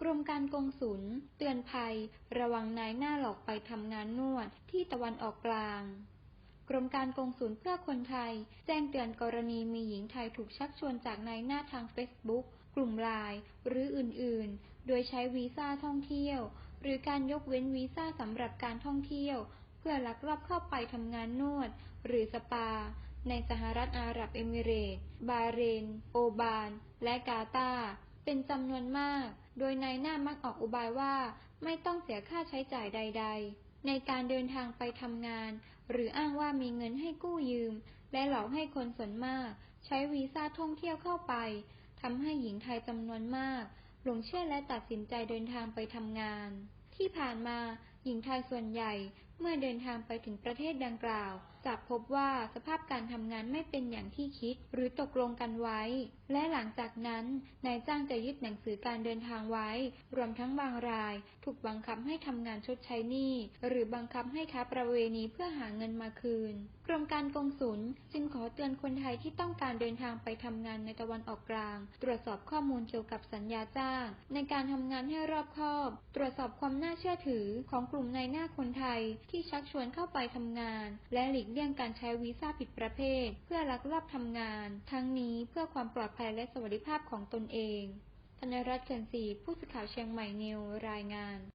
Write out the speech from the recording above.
กรมการกงสุลเตือนภัย ระวังนายหน้าหลอกไปทำงานนวดที่ตะวันออกกลาง กรมการกงสุลเพื่อคนไทย แจ้งเตือนกรณีมีหญิงไทยถูกชักชวนจากนายหน้าทางเฟซบุ๊กกลุ่มไลน์หรืออื่นๆ โดยใช้วีซ่าท่องเที่ยว หรือการยกเว้นวีซ่าสำหรับการท่องเที่ยว เพื่อลักลอบเข้าไปทำงานนวด หรือสปา ในสหรัฐอาหรับเอมิเรตส์บาเรน โอบาน และกาตา เป็นจำนวนมาก โดยนายหน้ามักออกอุบายว่าไม่ต้องเสียค่าใช้จ่ายใด ๆ ในการเดินทางไปทำงาน หรืออ้างว่ามีเงินให้กู้ยืม และหลอกให้คนส่วนมาก ใช้วีซ่าท่องเที่ยวเข้าไปทำให้หญิงไทยจำนวนมาก หลงเชื่อและตัดสินใจเดินทางไปทำงาน ที่ผ่านมาหญิงไทยส่วนใหญ่เมื่อเดินทางไปถึงประเทศดังกล่าวจะพบว่าสภาพการทำงานไม่เป็นอย่างที่คิดหรือตกลงกันไว้ และหลังจากนั้นนายจ้างจะยึดหนังสือการเดินทางไว้ รวมทั้งบางราย ถูกบังคับให้ทำงานชดใช้หนี้หรือบังคับให้ค้าประเวณีเพื่อหาเงินมาคืน กรมการกงสุลจึงขอเตือนคนไทยที่ต้องการเดินทางไปทำงานในตะวันออกกลาง ตรวจสอบข้อมูลเกี่ยวกับสัญญาจ้าง ในการทำงานให้รอบคอบ ตรวจสอบความน่าเชื่อถือของกลุ่มนายหน้าคนไทยที่ชักชวนเข้าไปทำงาน และหลีกเลี่ยงการใช้วีซ่าผิดประเภท เพื่อลักลอบทำงาน ทั้งนี้เพื่อความปลอดภัยและสวัสดิภาพของตนเองธนรัตน์เฉินศรีผู้สื่อข่าวเชียงใหม่นิวรายงาน